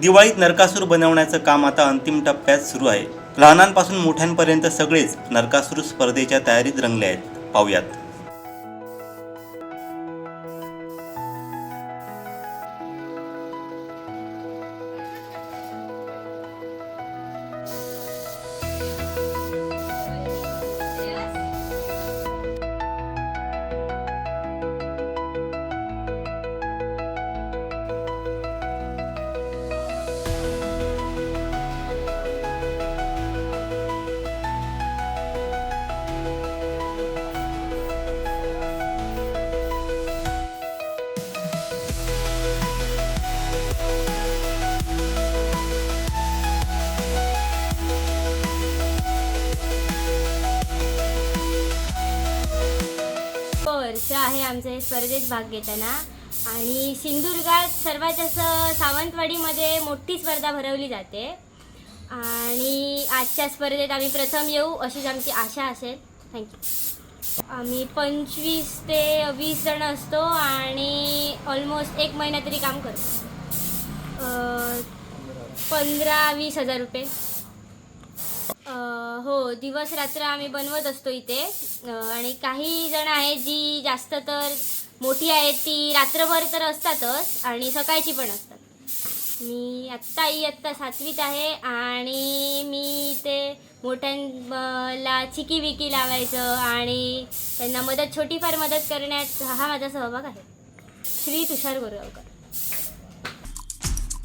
दिवाळीत नरकासूर बनवण्याचं काम आता अंतिम टप्प्यात सुरू आहे. लहानांपासून मोठ्यांपर्यंत सगळेच नरकासूर स्पर्धेच्या तयारीत रंगले आहेत. पाहुयात. वर्ष आहे आमचं हे स्पर्धेत भाग घेताना. आणि सिंधुदुर्गात सर्वात जास्त सावंतवाडीमध्ये मोठी स्पर्धा भरवली जाते. आणि आजच्या स्पर्धेत आम्ही प्रथम येऊ अशीच आमची आशा असेल. थँक्यू आम्ही पंचवीस ते वीस जण असतो आणि ऑलमोस्ट एक महिना तरी काम करतो. पंधरा वीस हजार रुपये. हो दिवस रात्र आम्ही बनवत असतो इथे. आणि काही जण आहेत जी जास्त तर मोठी आहेत ती रात्रभर तर असतातच आणि सकाळची पण असतात. मी आत्ता इयत्ता सातवीत आहे आणि मी ते मोठ्यांला चिकी विकी लावायचं आणि त्यांना मदत छोटीफार मदत करण्यात हा माझा सहभाग आहे. श्री तुषार गोरगावकर.